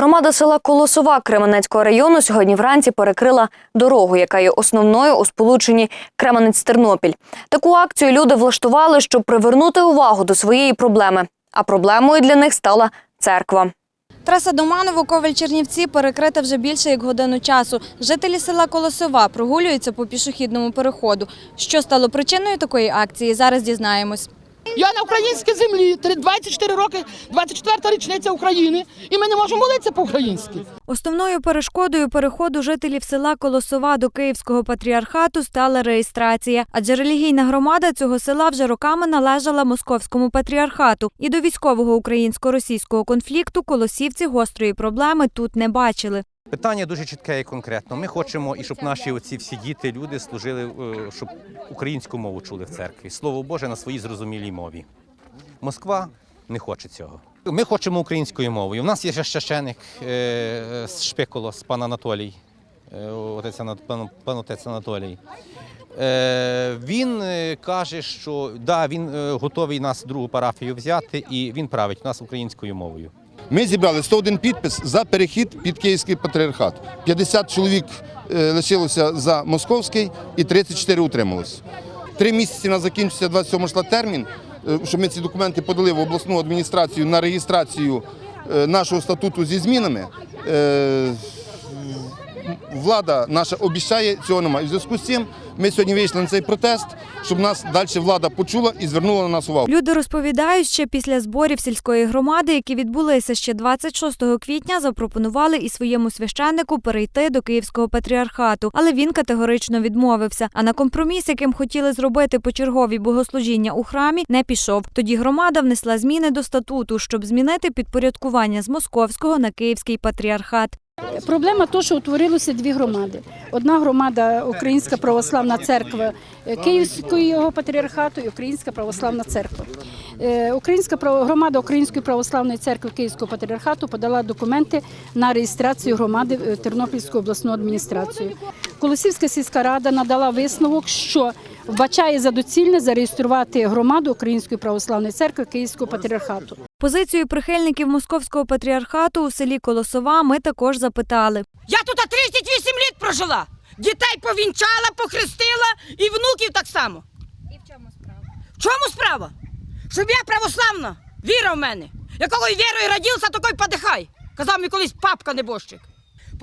Громада села Колосова Кременецького району сьогодні вранці перекрила дорогу, яка є основною у сполученні Кременець-Тернопіль. Таку акцію люди влаштували, щоб привернути увагу до своєї проблеми. А проблемою для них стала церква. Траса Доманово Коваль Чернівці перекрита вже більше як годину часу. Жителі села Колосова прогулюються по пішохідному переходу. Що стало причиною такої акції? Зараз дізнаємось. Я на українській землі, три- 24 роки, 24-та річниця України, і ми не можемо молитися по-українськи. Основною перешкодою переходу жителів села Колосова до Київського патріархату стала реєстрація, адже релігійна громада цього села вже роками належала московському патріархату. І до військового українсько-російського конфлікту колосівці гострої проблеми тут не бачили. Питання дуже чітке і конкретно. Ми хочемо, і щоб наші оці всі діти, люди служили, е, щоб українську мову чули в церкві. Слово Боже на своїй зрозумілій мові. Москва не хоче цього. Ми хочемо українською мовою. У нас є ще священик е, з Шпиколос, пан Анатолій, е, отець пан, отець Анатолій. Він каже, що да, він готовий нас другу парафію взяти, і він править нас українською мовою. Ми зібрали 101 підпис за перехід під Київський патріархат. 50 чоловік е, лишилося за московський і 34 утрималось. Три місяці на закінчиться 27 числа термін, е, щоб ми ці документи подали в обласну адміністрацію на реєстрацію е, нашого статуту зі змінами. Влада наша обіцяє, цього немає. В зв'язку з цим ми сьогодні вийшли на цей протест, щоб нас далі влада почула і звернула на нас увагу. Люди розповідають, що після зборів сільської громади, які відбулися ще 26 квітня, запропонували і своєму священнику перейти до Київського патріархату, але він категорично відмовився. А на компроміс, яким хотіли зробити почергові богослужіння у храмі, не пішов. Тоді громада внесла зміни до статуту, щоб змінити підпорядкування з московського на київський патріархат. Проблема то, що утворилося дві громади. Одна громада Українська православна церква е, Київського патріархату і Українська православна церква. Е, Українська громада Української православної церкви Київського патріархату подала документи на реєстрацію громади в Тернопільську обласну адміністрацію. Колосівська сільська рада надала висновок, що вбачає за доцільне зареєструвати громаду Української православної церкви Київського патріархату. Позицію прихильників московського патріархату у селі Колосова ми також запитали. Я тут 38 літ прожила. Дітей повінчала, похрестила і внуків так само. І в чому справа? В чому справа? Щоб я православна, віра в мене. Якою вірою родився, такой подихай. Казав мені колись папка небожчик.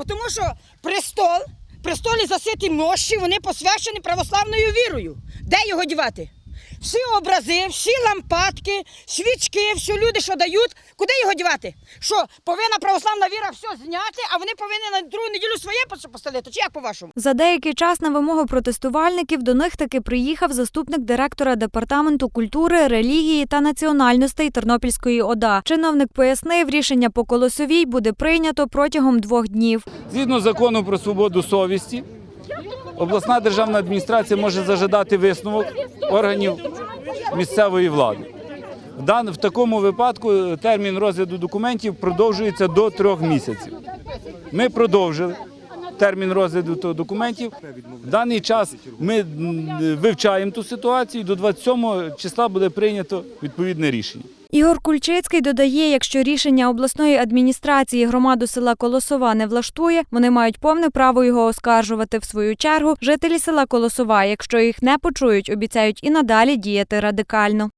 Тому що престол, престолі заситі мощі, вони посвящені православною вірою. Де його дівати? Всі образи, всі лампадки, свічки, всі люди, що дають, куди його дівати? Що повинна православна віра все зняти, а вони повинні на другу неділю своє пос- поставити? Чи як по-вашому? За деякий час на вимогу протестувальників до них таки приїхав заступник директора департаменту культури, релігії та національностей Тернопільської ОДА. Чиновник пояснив, рішення по колосовій буде прийнято протягом двох днів. Згідно закону про свободу совісті, обласна державна адміністрація може зажадати висновок органів місцевої влади. В такому випадку термін розгляду документів продовжується до трьох місяців. Ми продовжили термін розгляду документів. В даний час ми вивчаємо ту ситуацію. До 27 числа буде прийнято відповідне рішення. Ігор Кульчицький додає, якщо рішення обласної адміністрації громаду села Колосова не влаштує, вони мають повне право його оскаржувати. В свою чергу жителі села Колосова, якщо їх не почують, обіцяють і надалі діяти радикально.